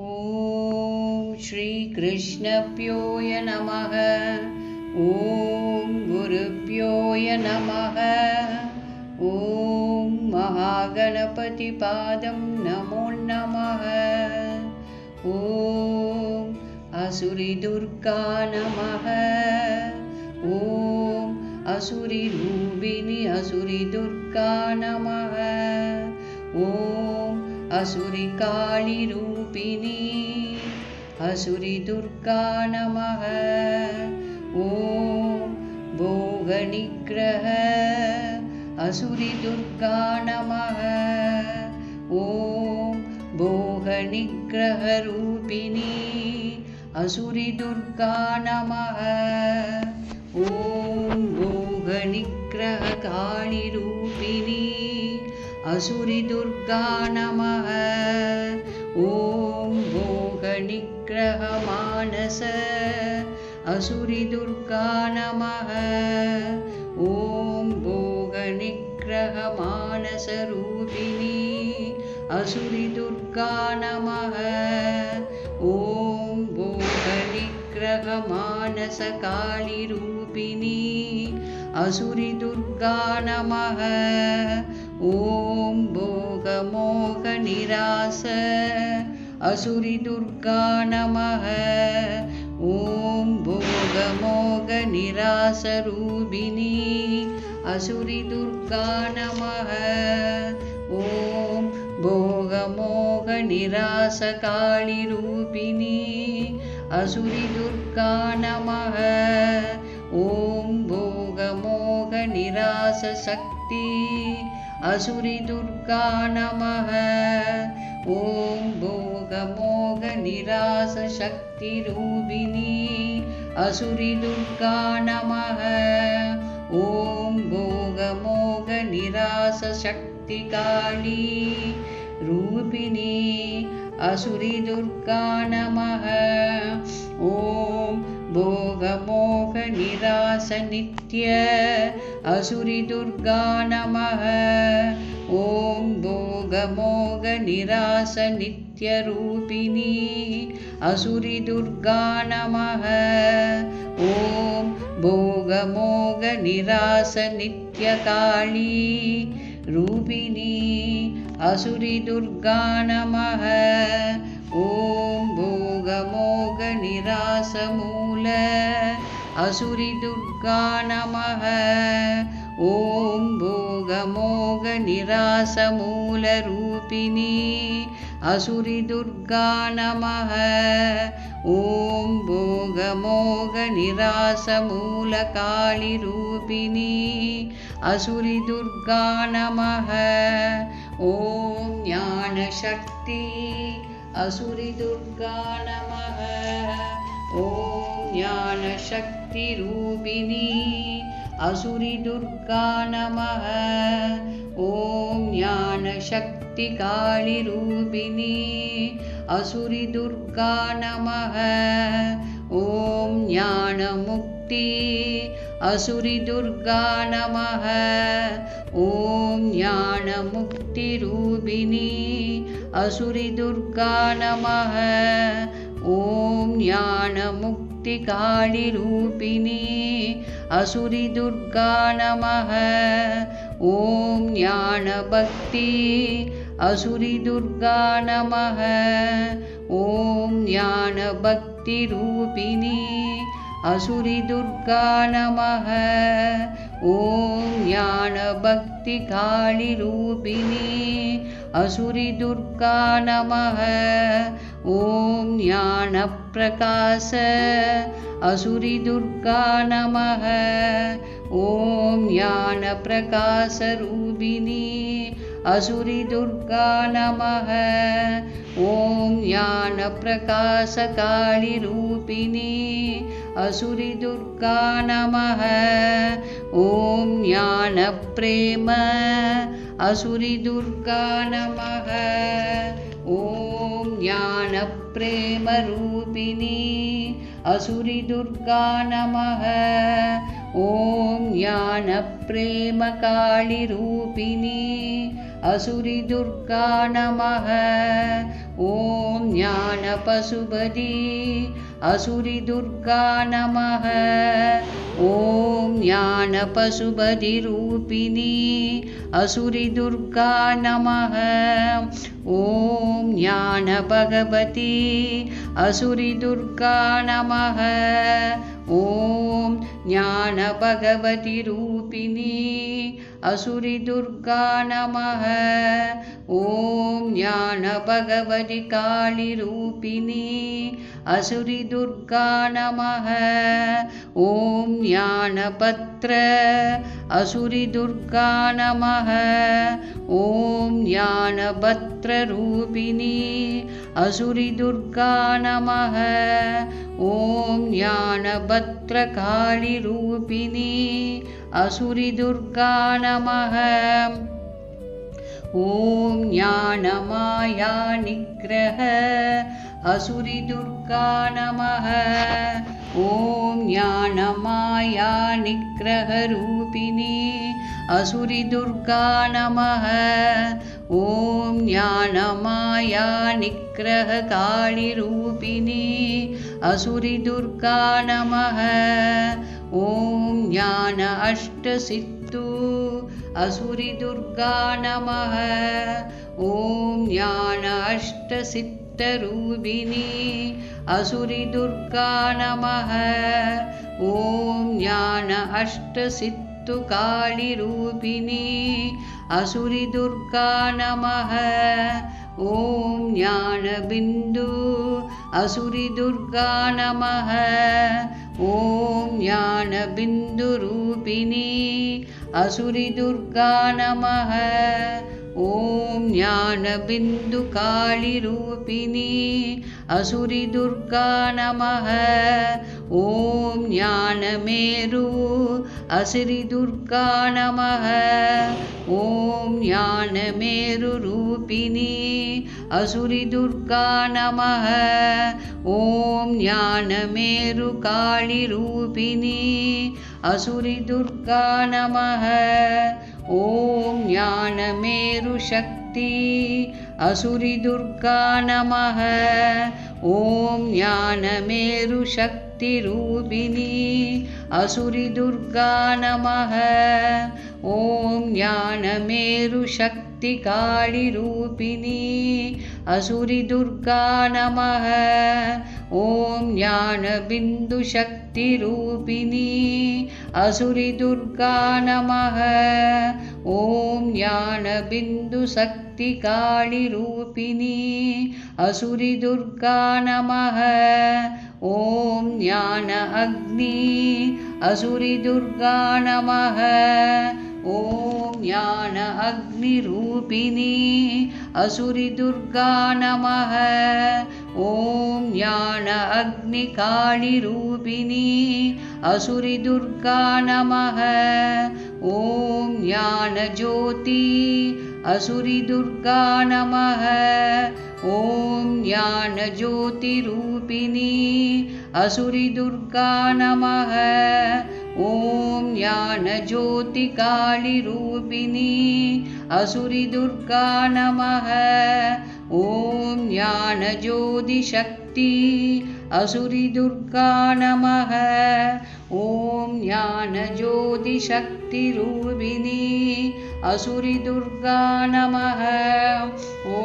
ॐ श्रीकृष्णप्योय नमः। ॐ गुरुभ्योय नमः। ॐ महागणपतिपादं नमो नमः। ॐ असुरिदुर्गा नमः। ॐ असुरिरूपिणि असुरिदुर्गा नमः। ॐ असुरिकालिरूपिणी असुरिदुर्गा नमः ॐ भोगनिग्रह असुरिदुर्गा नमः ॐ भोगनिग्रहरूपिणी असुरिदुर्गा नमः ॐ भोगनिग्रहकालिरूपिणी असुरिदुर्गा नमः ॐ भोगनिग्रहमानस। असुरिदुर्गा नमः ॐ भोगनिग्रहमानसरूपिणी असुरिदुर्गा नमः ॐ भोगनिग्रहमानसकालिरूपिणी असुरिदुर्गा नमः ॐ भोगमोहनिरास असुरिदुर्गा नमः। ॐ भोगमोगनिरासरूपिणी असुरिदुर्गा नमः। ॐ भोगमोगनिरासकालिरूपिणी असुरिदुर्गा नमः। ॐ भोगमोगनिरासशक्ति असुरिदुर्गा नमः ॐ भोगमोगनिरासशक्तिरूपिणी असुरिदुर्गा नमः ॐ भोगमोगनिरासशक्तिकाली रूपिणी असुरिदुर्गा नमः ॐ भोगमोगनिरासनित्य असुरिदुर्गा नमः ॐ भोगमोगनिरासनित्यरूपिणी असुरिदुर्गा नमः ॐ भोगमोगनिरासनित्यकाली रूपिणी असुरिदुर्गा नमः ॐ भोगमोगनिरासमूल असुरिदुर्गा नमः ॐ भोगमोगनिरासमूलरूपिणी असुरिदुर्गा नमः ॐ भोगमोगनिरासमूलकालिरूपिणी असुरिदुर्गा नमः ॐ ज्ञानशक्ति असुरिदुर्गा नमः ॐ ज्ञानशक्तिरूपिणी असुरिदुर्गा नमः ॐ ज्ञानशक्तिकालिरूपिणी असुरिदुर्गा नमः ॐ ज्ञानमुक्ति असुरिदुर्गा नमः ॐ ज्ञानमुक्तिरूपिणी असुरिदुर्गा नमः ॐ ज्ञानमुक्तिकालिरूपिणी असुरिदुर्गा नमः ॐ ज्ञानभक्ति असुरिदुर्गा नमः ॐ ज्ञानभक्तिरूपिणी असुरिदुर्गा नमः ॐ ज्ञानभक्तिकालिरूपिणी असुरिदुर्गा नमः ॐ ज्ञानप्रकाश। असुरिदुर्गा नमः ॐ ज्ञानप्रकाशरूपिणी। असुरिदुर्गा नमः ॐ ज्ञानप्रकाशकालिरूपिणी असुरिदुर्गा नमः ॐ ज्ञानप्रेम असुरिदुर्गा नमः ॐ ज्ञानप्रेमरूपिणी असुरिदुर्गा नमः ॐ ज्ञानप्रेमकालिरूपिणी असुरिदुर्गा नमः ॐ ज्ञानपशुपदी असुरिदुर्गा नमः ॐ ज्ञानपशुपतिरूपिणी असुरिदुर्गा नमः ॐ ज्ञानभगवती असुरिदुर्गा नमः ॐ ज्ञानभगवतिरूपिणी असुरिदुर्गा नमः ॐ ज्ञानभगवति कालिरूपिणी असुरिदुर्गा नमः ॐ ज्ञानपत्र असुरिदुर्गा नमः ॐ ज्ञानभद्ररूपिणी असुरिदुर्गा नमः ॐ ज्ञानभद्रकालिरूपिणी असुरिदुर्गा नमः ॐ ज्ञानमाया निग्रह असुरिदुर्गा नमः ॐ ज्ञानमाया निग्रहरूपिणी असुरिदुर्गा नमः ॐ ज्ञानमाया निग्रहकालिरूपिणी असुरिदुर्गा नमः ॐ ज्ञान अष्टसिद्धु असुरिदुर्गा नमः ॐ ज्ञान अष्टसिद्धरूपिणी असुरिदुर्गा नमः ॐ ज्ञान अष्टसिद्धुकालिरूपिणी असुरिदुर्गा नमः ॐ ज्ञानबिन्दु असुरिदुर्गा नमः ॐ ज्ञानबिन्दुरूपिणी असुरिदुर्गा नमः ॐ ज्ञानबिन्दुकालिरूपिणी असुरिदुर्गा नमः ॐ ज्ञानमेरु असुरिदुर्गा नमः ॐ ज्ञानमेरुरूपिणी असुरिदुर्गा नमः ॐ ज्ञानमेरुकालिरूपिणी असुरिदुर्गा नमः ॐ ज्ञानमेरुशक्ति असुरिदुर्गा नमः ॐ ज्ञानमेरुशक्तिरूपिणी असुरिदुर्गा नमः ॐ ज्ञानमेरुशक्तिकालिरूपिणी असुरिदुर्गा नमः ॐ ज्ञानबिन्दुशक्तिरूपिणी असुरिदुर्गा नमः ॐ ज्ञानबिन्दुशक्तिकालिरूपिणी असुरिदुर्गा नमः ॐ ज्ञान अग्नि असुरिदुर्गा नमः ॐ ज्ञान अग्निरूपिणी असुरिदुर्गा नमः। ॐ ज्ञान अग्निकालिरूपिणी असुरिदुर्गा नमः। ॐ ज्ञानज्योति असुरिदुर्गा नमः। ॐ ज्ञानज्योतिरूपिणी असुरिदुर्गा नमः ॐ ज्ञानज्योतिकालिरूपिणी असुरिदुर्गा नमः ॐ ज्ञानज्योतिशक्ति असुरिदुर्गा नमः ॐ ज्ञानज्योतिशक्तिरूपिणी असुरिदुर्गा नमः ॐ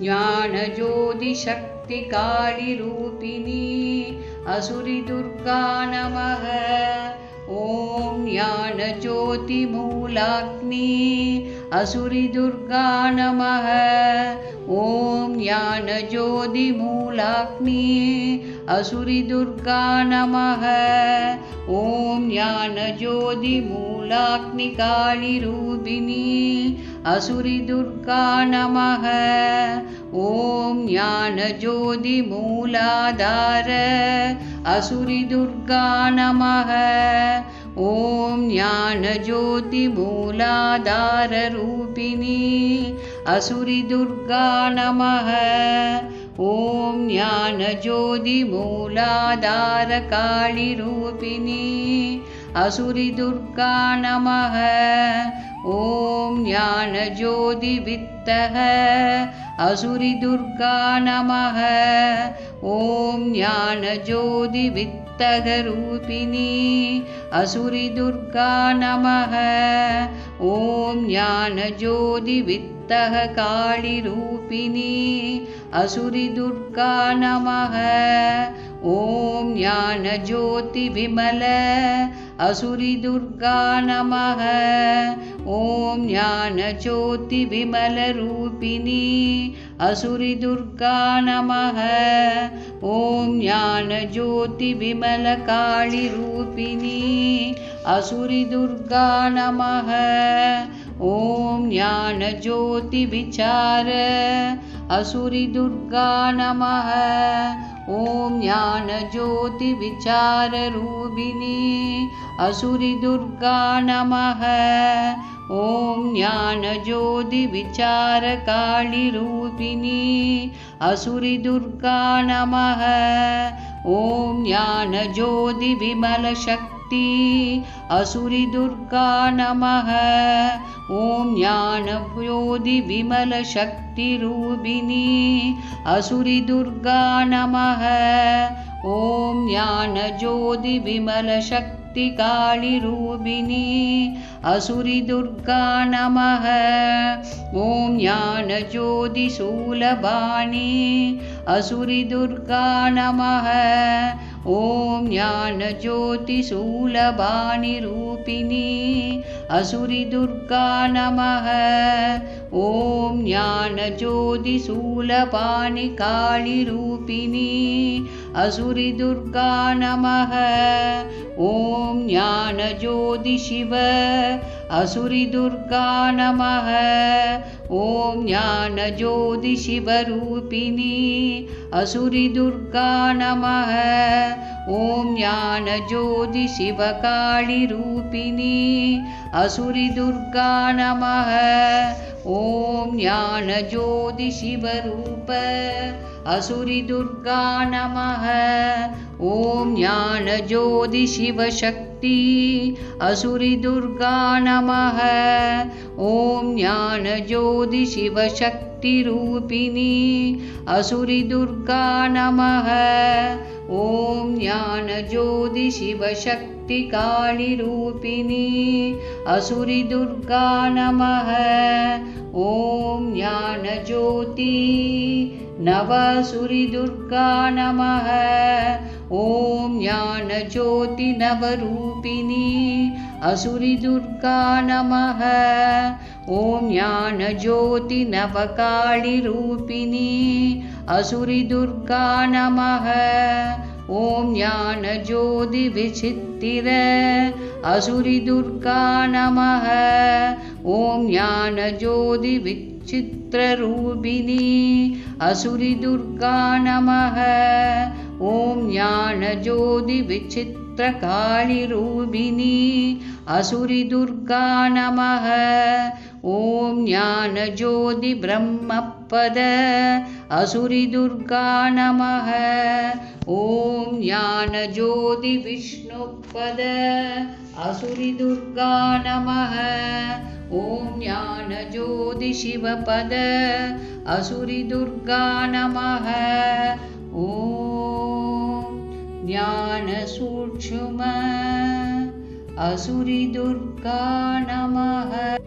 ज्ञानज्योतिशक्तिकालिरूपिणी असुरिदुर्गा नमः ॐ ज्ञानज्योतिमूलाग्नि असुरिदुर्गा नमः ॐ ज्ञानज्योतिमूलाग्नि असुरिदुर्गा नमः। ॐ ज्ञानज्योतिमूलाग्निकालिरूपिणी असुरिदुर्गा नमः। ॐ ज्ञानज्योतिमूलाधार असुरिदुर्गा नमः। ॐ ज्ञानज्योतिमूलाधाररूपिणी असुरिदुर्गा नमः। ॐ ज्ञानज्योतिमूलाधारकालिरूपिणी असुरिदुर्गा नमः ॐ ज्ञानज्योतिवित्तः। असुरिदुर्गा नमः ॐ ज्ञानज्योतिवित्तगरूपिणी असुरिदुर्गा नमः ॐ ज्ञानज्योतिवित्तः काळिरूपिणी असुरिदुर्गा नमः ॐ ज्ञानज्योतिविमल असुरिदुर्गा नमः ॐ ज्ञानज्योतिविमलरूपिणी असुरिदुर्गा नमः ॐ ज्ञानज्योतिविमलकाळिरूपिणी असुरिदुर्गा नमः ॐ ज्ञानज्योतिविचार। असुरिदुर्गा नमः ॐ ज्ञानज्योतिविचाररूपिणी असुरिदुर्गा नमः ॐ ज्ञानज्योतिविचारकाळिरूपिणी असुरिदुर्गा नमः ॐ ज्ञानज्योतिविमलशक्ति असुरिदुर्गा नमः। ॐ ज्ञानज्योतिविमलशक्तिरूपिणी असुरिदुर्गा नमः। ॐ ज्ञानज्योतिविमलशक्तिकाळिरूपिणी असुरिदुर्गा नमः। ॐ ज्ञानज्योतिशूलबाणी असुरिदुर्गा नमः ॐ ज्ञानज्योतिशूलबाणिरूपिणी असुरिदुर्गा नमः ॐ ज्ञानज्योतिशूलपाणिकाळिरूपिणी असुरिदुर्गा नमः ॐ ज्ञानज्योतिशिव असुरिदुर्गा नमः ॐ ज्ञानज्योतिशिवरूपिणी असुरिदुर्गा नमः ॐ ज्ञानज्योतिशिवकाळिरूपिणी असुरिदुर्गा नमः ॐ ज्ञानज्योतिशिवरूप असुरिदुर्गा नमः ॐ ज्ञानज्योतिशिवशक्ति असुरिदुर्गा नमः ॐ ज्ञानज्योतिशिवशक्तिरूपिणी असुरिदुर्गा नमः ॐ ज्ञानज्योतिशिवशक्तिकाळिरूपिणी असुरिदुर्गा नमः ॐ ज्ञानज्योति नवसुरिदुर्गा नमः ॐ ज्ञानज्योतिनवरूपिणी असुरिदुर्गा नमः ॐ ज्ञानज्योतिनवकाळिरूपिणी असुरिदुर्गा नमः ॐ ज्ञानज्योतिविचित्तिर। असुरिदुर्गा नमः ॐ ज्ञानज्योतिविचित्ररूपिणी। असुरिदुर्गा नमः ॐ ज्ञानज्योतिविचित्रकाळिरूपिणी असुरिदुर्गा नमः ॐ ज्ञानज्योतिब्रह्मपद असुरिदुर्गा नमः ॐ ज्ञानज्योतिविष्णुपद असुरिदुर्गा नमः ॐ ज्ञानज्योतिशिवपद असुरिदुर्गा नमः ॐ ज्ञानसूक्ष्म असुरिदुर्गा नमः